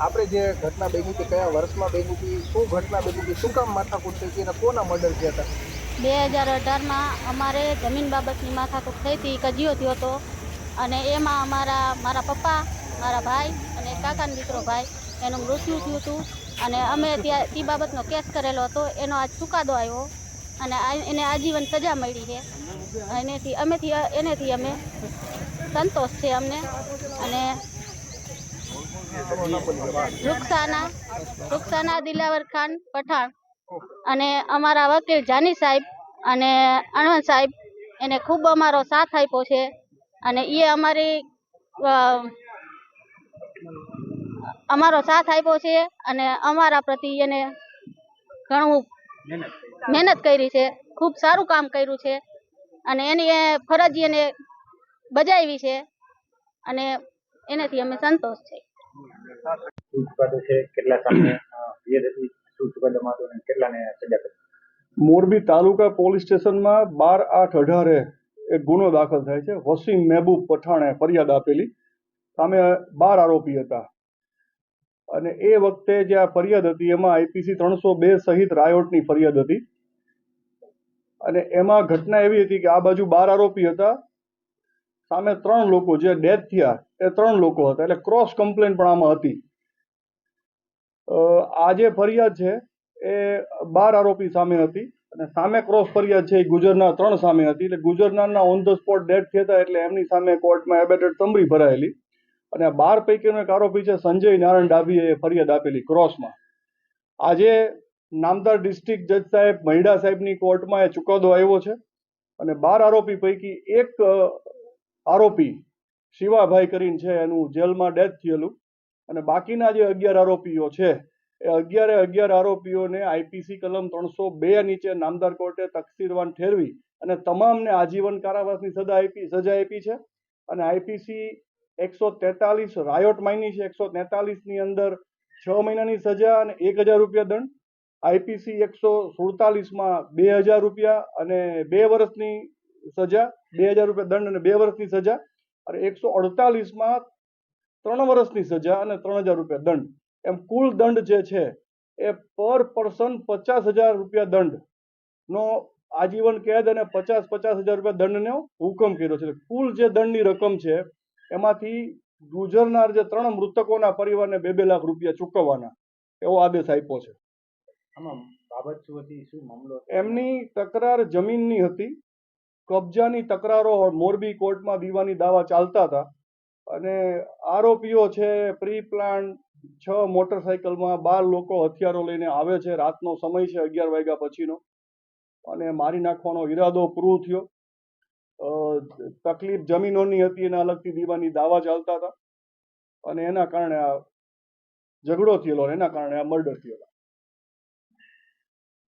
આપણે જે ઘટના બની હતી, કયા વર્ષમાં બની હતી, શું ઘટના બની હતી, શું કામ માથાકૂટ થઈ હતી અને કોના મર્ડર થયા હતા? બે હજાર અઢારમાં અમારે જમીન બાબતની માથાકૂટ થઈ હતી કજિયો થયો હતો. અને એમાં અમારા, મારા પપ્પા, મારા ભાઈ અને કાકાનો દીકરો ભાઈ, એનું મૃત્યુ થયું હતું. અને અમે ત્યાં તે બાબતનો કેસ કરેલો હતો. એનો આજ ચુકાદો આવ્યો. અને એને આજીવન સજા મળી છે. એનેથી, અમેથી એનેથી અમે સંતોષ છે અમને. અને રૂકસાના રૂકસાના દિલાવર ખાન પઠાણ અને અમારા વકીલ જાની સાહેબ અને અણવન સાહેબ એને ખૂબ અમારો સાથ આપ્યો છે અને એ અમારી અમારો સાથ આપ્યો છે અને અમારા પ્રતિ એને ઘણું મહેનત કરી છે, ખૂબ સારું કામ કર્યું છે અને એની એ ફરજ એને બજાવી છે અને એનાથી અમે સંતોષ છે. મોરબી તાલુકા પોલીસ સ્ટેશનમાં બાર આઠ અઢારે એક ગુનો દાખલ થાય છે. વસીમ મહેબૂબ પઠાણે ફરિયાદ આપેલી. સામે બાર આરોપી હતા. અને એ વખતે જે આ ફરિયાદ હતી, એમાં આઈપીસી ત્રણસો બે સહિત રાયોટની ફરિયાદ હતી. અને એમાં ઘટના એવી હતી કે આ બાજુ બાર આરોપી હતા. સામે ત્રણ લોકો જે ડેથ થયા, એ ત્રણ લોકો હતા. એટલે ક્રોસ કમ્પ્લેન પણ આમાં હતી. આ જે ફરિયાદ છે, એ બાર આરોપી સામે હતી અને સામે ક્રોસ ફરિયાદ છે, એ ગુજરનાર ત્રણ સામે હતી. એટલે ગુજરનારના ઓન ધ સ્પોટ ડેથ થયા હતા, એટલે એમની સામે કોર્ટમાં એબેટેડ તમરી ભરાયેલી. અને બાર પૈકીનો એક આરોપી છે, સંજય નારાયણ ડાભીએ ફરિયાદ આપેલી ક્રોસમાં આજે નામદાર ડિસ્ટ્રિક્ટ જજ સાહેબ મહિડા સાહેબની કોર્ટમાં એ ચુકાદો આવ્યો છે. અને બાર આરોપી પૈકી એક આરોપી શિવાભાઈ કરીને છે, એનું જેલમાં ડેથ થયેલું. અને બાકીના જે અગિયાર આરોપીઓ છે, એ અગિયારે અગિયાર આરોપીઓને આઈપીસી કલમ ત્રણસો બે નીચે નામદાર કોર્ટે તકસીરવાન ઠેરવી અને તમામને આજીવન કારાવાસની સજા આપી સજા આપી છે. અને આઈપીસી એકસો તેતાલીસ રાયોટ માઇની છે, એકસો તેતાલીસની અંદર છ મહિનાની સજા અને એક હજાર રૂપિયા દંડ. આઈપીસી એકસો સુડતાલીસમાં બે હજાર રૂપિયા અને બે વર્ષની સજા બે હજાર રૂપિયા દંડ અને બે વર્ષની સજા અને એકસો અડતાલીસમાં ત્રણ વર્ષની સજા અને ત્રણ હજાર રૂપિયા દંડ. એમ કુલ દંડ જે છે એ પર પર્સન પચાસ હજાર રૂપિયા દંડનો આજીવન કેદ અને પચાસ પચાસ હજાર રૂપિયા દંડનો હુકમ કર્યો છે. કુલ જે દંડની રકમ છે એમાંથી ગુજરનાર જે ત્રણ મૃતકોના પરિવારને બે બે લાખ રૂપિયા ચૂકવવાના એવો આદેશ આપ્યો છે? એમની તકરાર જમીનની હતી. કબજાની તકરારો મોરબી કોર્ટમાં દીવાની દાવા ચાલતા હતા. અને આરોપીઓ છે, પ્રી પ્લાન છ મોટરસાયકલમાં બાર લોકો હથિયારો લઈને આવે છે. રાતનો સમય છે અગિયાર વાગ્યા પછીનો. અને મારી નાખવાનો ઈરાદો પૂરો થયો. તકલીફ જમીનોની હતી, એના અલગથી દીવાની દાવા ચાલતા હતા. અને એના કારણે આ ઝઘડો થયેલો એના કારણે આ મર્ડર થયેલો.